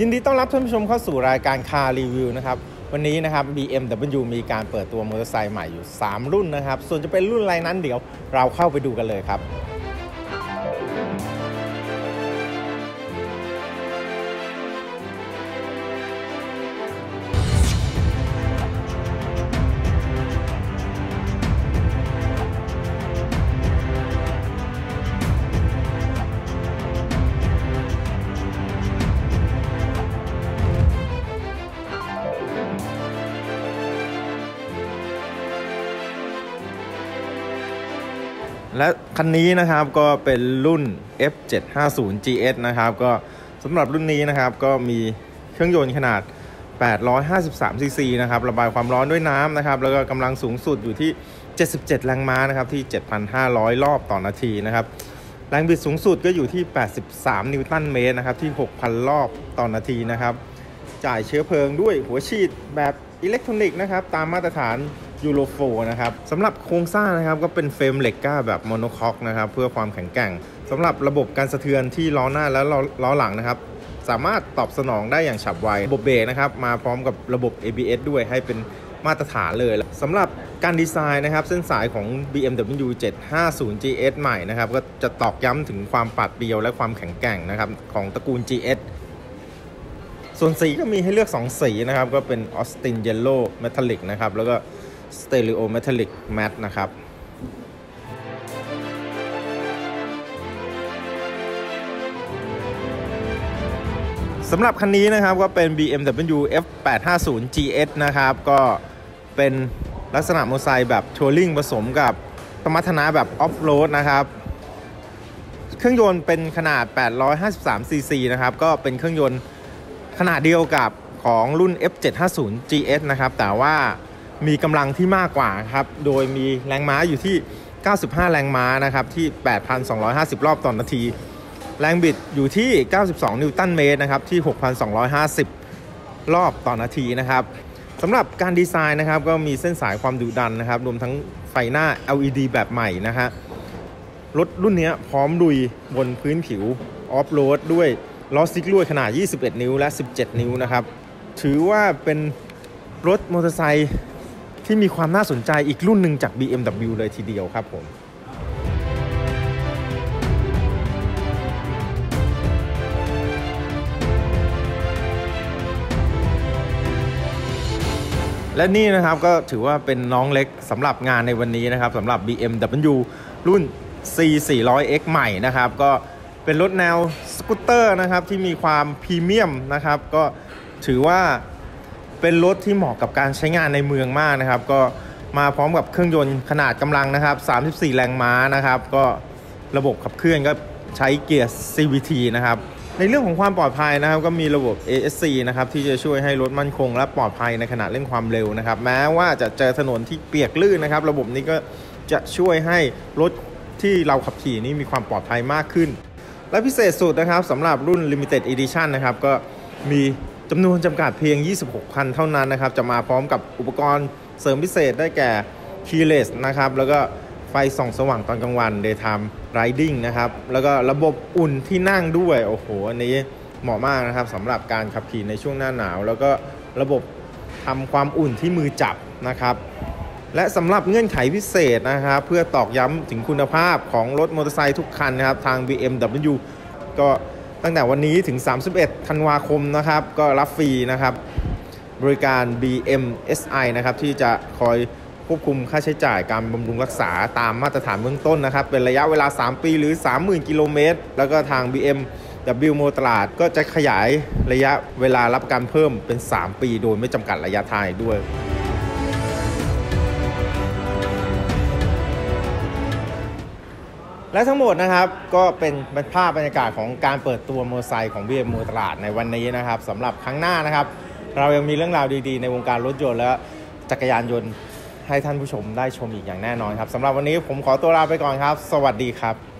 ยินดีต้อนรับท่านผู้ชมเข้าสู่รายการคาร์รีวิวนะครับ วันนี้นะครับ BMW มีการเปิดตัวมอเตอร์ไซค์ใหม่อยู่ 3 รุ่นนะครับ ส่วนจะเป็นรุ่นอะไรนั้นเดี๋ยวเราเข้าไปดูกันเลยครับ และคันนี้นะครับก็เป็นรุ่น F750 GS นะครับก็สำหรับรุ่นนี้นะครับก็มีเครื่องยนต์ขนาด 853 ซีซีนะครับระบายความร้อนด้วยน้ำนะครับแล้วก็กำลังสูงสุดอยู่ที่ 77 แรงม้านะครับที่ 7,500 รอบต่อนาทีนะครับแรงบิดสูงสุดก็อยู่ที่ 83 นิวตันเมตรนะครับที่ 6,000 รอบต่อนาทีนะครับจ่ายเชื้อเพลิงด้วยหัวฉีดแบบอิเล็กทรอนิกส์นะครับตามมาตรฐาน ยูโรโฟนะครับสำหรับโครงสร้างนะครับก็เป็นเฟรมเหล็กก้าแบบโมโนคอกนะครับเพื่อความแข็งแกร่งสำหรับระบบการสะเทือนที่ล้อหน้าและล้อล้อหลังนะครับสามารถตอบสนองได้อย่างฉับไว ระบบเบรกนะครับมาพร้อมกับระบบ ABS ด้วยให้เป็นมาตรฐานเลยสำหรับการดีไซน์นะครับ เส้นสายของ BMW 750 GS ใหม่นะครับ ก็จะตอกย้ำถึงความปัดเดียวและความแข็งแกร่งนะครับ ของตระกูล GS ส่วนสีก็มีให้เลือก 2 สีนะครับ ก็เป็น Austin Yellow Metallic นะครับ แล้วก็ Stereo Metallic Matte นะครับสำหรับคันนี้นะครับก็เป็น BMW F850 GS นะครับ ก็เป็นลักษณะมอเตอร์ไซค์แบบทัวริงผสมกับสมรรถนะแบบออฟโรดนะครับ เครื่องยนต์เป็นขนาด 853ซีซีนะครับ ก็เป็นเครื่องยนต์ขนาดเดียวกับของรุ่น F750 GS นะครับ แต่ว่า มีกำลังที่มากกว่าครับ โดยมีแรงม้าอยู่ที่ 95 แรงม้านะครับที่ 8,250 รอบต่อนนาที แรงบิดอยู่ที่ 92 นิวตันเมตรนะครับที่ 6,250 รอบต่อนาทีนะครับสำหรับการดีไซน์นะครับก็มีเส้นสายความดุดันนะครับ รวมทั้งไฟหน้า LED แบบใหม่นะฮะรถรุ่นนี้พร้อมลุยบนพื้นผิวออฟโรดด้วยล้อซิกลวยขนาด 21 นิ้วและ 17 นิ้วนะครับ ถือว่าเป็นรถมอเตอร์ไซค์ ที่มีความน่าสนใจอีกรุ่นหนึ่งจาก BMW เลยทีเดียวครับผมและนี่นะครับก็ถือว่าเป็นน้องเล็กสำหรับงานในวันนี้นะครับสำหรับ BMW รุ่น C 4 0 0 X ใหม่นะครับ ก็เป็นรถแนวสกูตเตอร์นะครับที่มีความพรีเมียมนะครับ ก็ถือว่า เป็นรถที่เหมาะกับการใช้งานในเมืองมากนะครับ ก็มาพร้อมกับเครื่องยนต์ขนาดกำลังนะครับ 34 แรงม้านะครับ ก็ระบบขับเคลื่อนก็ใช้เกียร์ CVT นะครับในเรื่องของความปลอดภัยนะครับก็มีระบบ ASC นะครับที่จะช่วยให้รถมั่นคง และปลอดภัยในขณะเร่งความเร็วนะครับแม้ว่าจะเจอถนนที่เปียกลื่นนะครับ ระบบนี้ก็จะช่วยให้รถที่เราขับขี่นี้มีความปลอดภัยมากขึ้น และพิเศษสุดนะครับสำหรับรุ่น Limited Edition นะครับก็มี จำนวนจำกัดเพียง 26 คันเท่านั้นนะครับ จะมาพร้อมกับอุปกรณ์เสริมพิเศษได้แก่ keyless นะครับ แล้วก็ไฟส่องสว่างตอนกลางวัน daytime riding นะครับ แล้วก็ระบบอุ่นที่นั่งด้วย โอ้โห อันนี้เหมาะมากนะครับสำหรับการขับขี่ในช่วงหน้าหนาว แล้วก็ระบบทำความอุ่นที่มือจับนะครับ และสำหรับเงื่อนไขพิเศษนะครับ เพื่อตอกย้ำถึงคุณภาพของรถมอเตอร์ไซค์ทุกคันนะครับ ทาง BMW ก็ ตั้งแต่วันนี้ถึง 31 ธันวาคมนะครับ ก็รับฟรีนะครับ บริการ BMSI นะครับ ที่จะคอยควบคุมค่าใช้จ่ายการบำรุงรักษาตามมาตรฐานเบื้องต้นนะครับ เป็นระยะเวลา 3 ปีหรือ 30,000 กิโลเมตร แล้วก็ทาง BMW โมตลาดก็จะขยายระยะเวลารับการเพิ่มเป็น 3 ปี โดยไม่จำกัดระยะทางด้วย และทั้งหมดนะครับก็เป็นภาพบรรยากาศของการเปิดตัวมอเตอร์ไซค์ของ BM มตลาดในวันนี้นะครับสำหรับครั้งหน้านะครับ เรายังมีเรื่องราวดีๆ ในวงการรถยนต์และจักรยานยนต์ให้ท่านผู้ชมได้ชมอีกอย่างแน่นอนครับสำหรับวันนี้ผมขอตัวลาไปก่อนครับ สวัสดีครับ